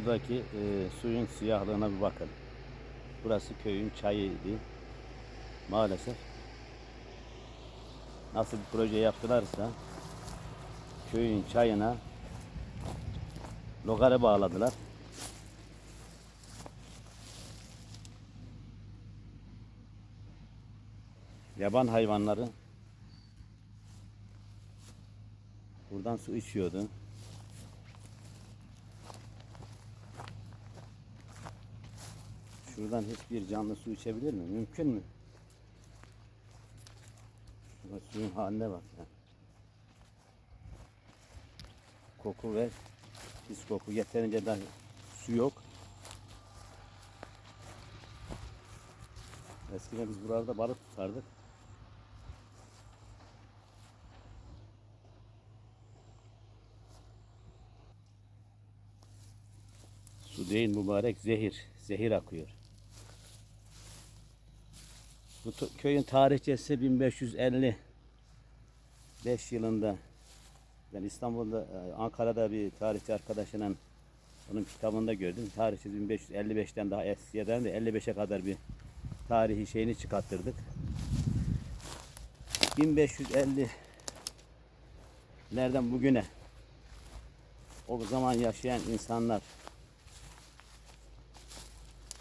Buradaki e, suyun siyahlığına bir bakın. Burası köyün çayıydı. Maalesef nasıl bir proje yaptılarsa köyün çayına logarı bağladılar. Yaban hayvanları buradan su içiyordu. Şuradan hiçbir canlı su içebilir mi? Mümkün mü? Şurada suyun haline bak ya. Koku ve pis koku yeterince de su yok. Eskiden biz buralarda balık tutardık. Su değil mübarek zehir. Zehir akıyor. Bu köyün tarihçesi 1555 yılında ben İstanbul'da, e, Ankara'da bir tarihçi arkadaşının onun kitabında gördüm. Tarihçesi 1555'ten daha eskiden de 55'e kadar bir tarihi şeyini çıkarttırdık. 1550'lerden bugüne o zaman yaşayan insanlar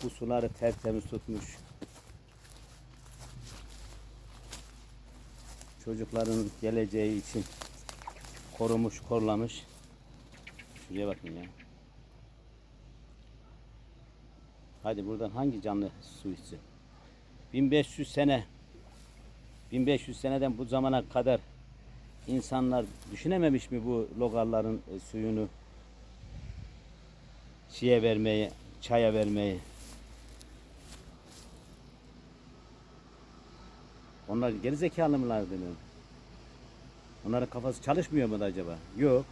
bu suları tertemiz tutmuş. Çocukların geleceği için korumuş, korlamış. Şuraya bakın ya. Hadi buradan hangi canlı su içsin? 1500 sene 1500 seneden bu zamana kadar insanlar düşünememiş mi bu logarların e, suyunu şiye vermeyi, çaya vermeyi? Onlar geri zekalı mılar demiyorum. Onların kafası çalışmıyor mu da acaba? Yok.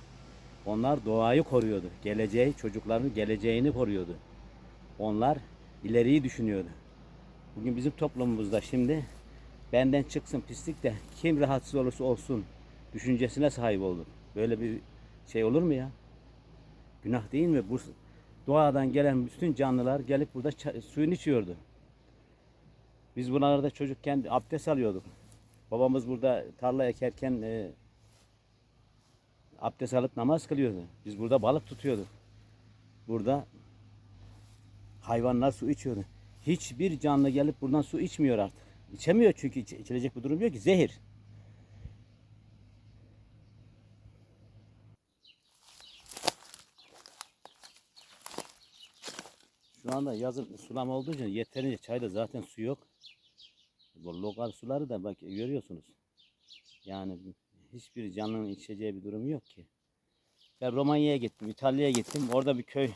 Onlar doğayı koruyordu. Geleceği, çocukların geleceğini koruyordu. Onlar ileriyi düşünüyordu. Bugün bizim toplumumuzda şimdi benden çıksın pislik de kim rahatsız olursa olsun düşüncesine sahip olur. Böyle bir şey olur mu ya? Günah değil mi? Bu doğadan gelen bütün canlılar gelip burada suyunu içiyordu. Biz buralarda çocukken abdest alıyorduk. Babamız burada tarla ekerken e, abdest alıp namaz kılıyordu. Biz burada balık tutuyorduk. Burada hayvanlar su içiyordu. Hiçbir canlı gelip buradan su içmiyor artık. İçemiyor çünkü iç- içilecek bir durum yok ki. Zehir. Şu anda yazın sulama olduğu için yeterince çayda zaten su yok. Bu lokal suları da bak görüyorsunuz. Yani hiçbir canlının içeceği bir durum yok ki. Ben Romanya'ya gittim, İtalya'ya gittim. Orada bir köy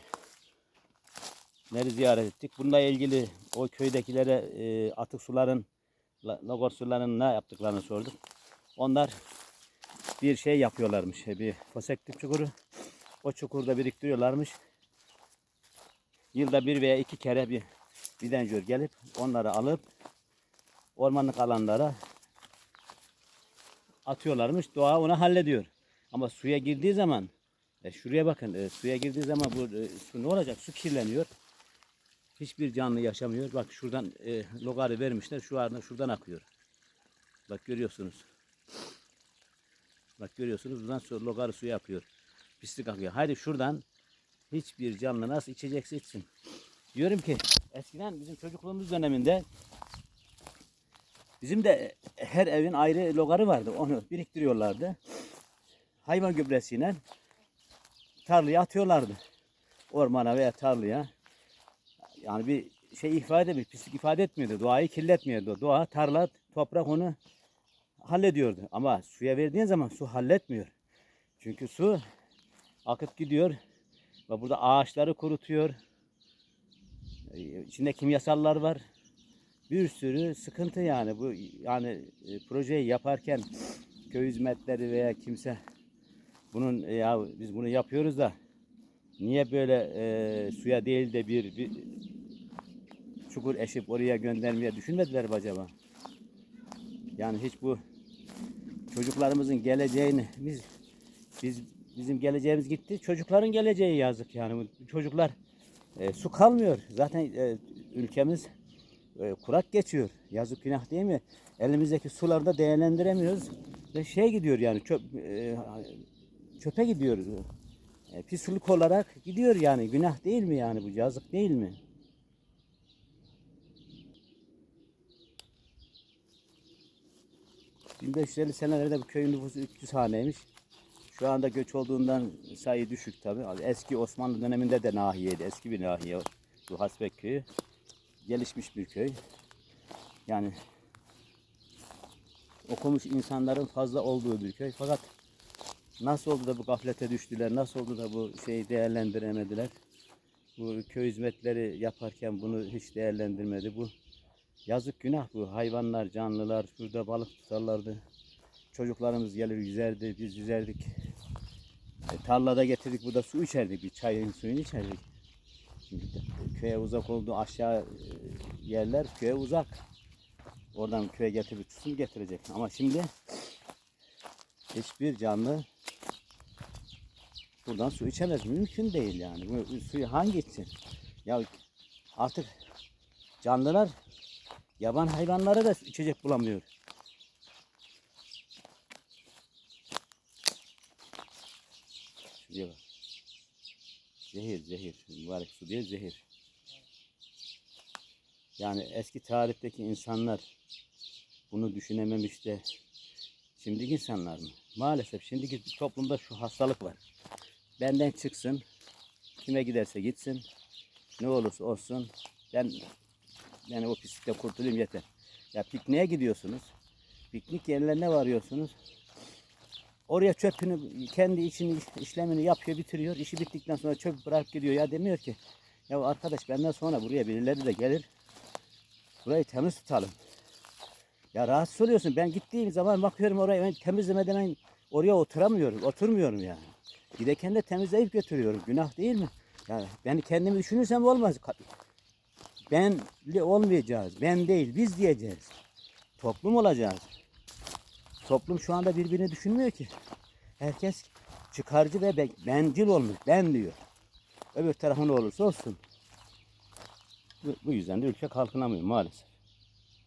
Neri ziyaret ettik. Bununla ilgili o köydekilere e, atık suların, la- lagor sularının ne yaptıklarını sorduk. Onlar bir şey yapıyorlarmış. Bir fosektif çukuru. O çukurda biriktiriyorlarmış. Yılda bir veya iki kere bir vidanjör gelip onları alıp ormanlık alanlara atıyorlarmış. Doğa onu hallediyor. Ama suya girdiği zaman e, şuraya bakın e, suya girdiği zaman bu e, su ne olacak? Su kirleniyor. Hiçbir canlı yaşamıyor. Bak şuradan e, logarı vermişler. Şu anda şuradan akıyor. Bak görüyorsunuz. Bak görüyorsunuz buradan su, logarı suya akıyor. Pislik akıyor. Haydi şuradan hiçbir canlı nasıl içecekse içsin. Diyorum ki eskiden bizim çocukluğumuz döneminde bizim de her evin ayrı logarı vardı. Onu biriktiriyorlardı. Hayvan gübresiyle tarlaya atıyorlardı. Ormana veya tarlaya. Yani bir şey ifade bir pislik ifade etmiyordu. Doğayı kirletmiyordu. Doğa, tarla, toprak onu hallediyordu. Ama suya verdiğin zaman su halletmiyor. Çünkü su akıp gidiyor ve burada ağaçları kurutuyor. Ee, İçinde kimyasallar var. Bir sürü sıkıntı yani bu yani e, projeyi yaparken köy hizmetleri veya kimse bunun e, ya biz bunu yapıyoruz da niye böyle e, suya değil de bir, bir çukur eşip oraya göndermeye düşünmediler mi acaba? Yani hiç bu çocuklarımızın geleceğini biz biz bizim geleceğimiz gitti. Çocukların geleceği yazık yani. Çocuklar e, su kalmıyor. Zaten e, ülkemiz e, kurak geçiyor. Yazık günah değil mi? Elimizdeki suları da değerlendiremiyoruz. Ve şey gidiyor yani çöp, e, çöpe gidiyor. E, pislik olarak gidiyor yani. Günah değil mi yani bu? Yazık değil mi? ...1550 senelerde bu köyün nüfusu 300 haneymiş. Şu anda göç olduğundan sayı düşük tabi. Eski Osmanlı döneminde de nahiyeydi. Eski bir nahiye bu Hasbek köyü. Gelişmiş bir köy. Yani okumuş insanların fazla olduğu bir köy. Fakat nasıl oldu da bu gaflete düştüler? Nasıl oldu da bu şeyi değerlendiremediler? Bu köy hizmetleri yaparken bunu hiç değerlendirmedi. Bu yazık günah bu. Hayvanlar, canlılar şurada balık tutarlardı. Çocuklarımız gelir yüzerdi, biz yüzerdik. E, tarlada getirdik burada su içerdik, bir çayın suyunu içerdik. Şimdi köye uzak olduğu aşağı e, yerler köye uzak. Oradan köye getirip su getirecek. Ama şimdi hiçbir canlı buradan su içemez. Mümkün değil yani. Bu suyu hangi içsin? Ya artık canlılar yaban hayvanları da içecek bulamıyor. Bak. Zehir, zehir. Mübarek su değil, zehir. Yani eski tarihteki insanlar bunu düşünememiş de şimdiki insanlar mı? Maalesef şimdiki toplumda şu hastalık var. Benden çıksın, kime giderse gitsin, ne olursa olsun ben yani o pislikte kurtulayım yeter. Ya pikniğe gidiyorsunuz. Piknik yerlerine varıyorsunuz. Oraya çöpünü kendi içini işlemini yapıyor bitiriyor. İşi bittikten sonra çöp bırakıp gidiyor. Ya demiyor ki ya arkadaş benden sonra buraya birileri de gelir. Burayı temiz tutalım. Ya rahatsız oluyorsun. Ben gittiğim zaman bakıyorum orayı ben temizlemeden oraya oturamıyorum. Oturmuyorum yani. Giderken de temizleyip götürüyorum. Günah değil mi? Yani ben kendimi düşünürsem olmaz. Benli olmayacağız. Ben değil biz diyeceğiz. Toplum olacağız. Toplum şu anda birbirini düşünmüyor ki. Herkes çıkarcı ve be- bencil olmuş. Ben diyor. Öbür tarafı olursa olsun. Bu yüzden de ülke kalkınamıyor maalesef.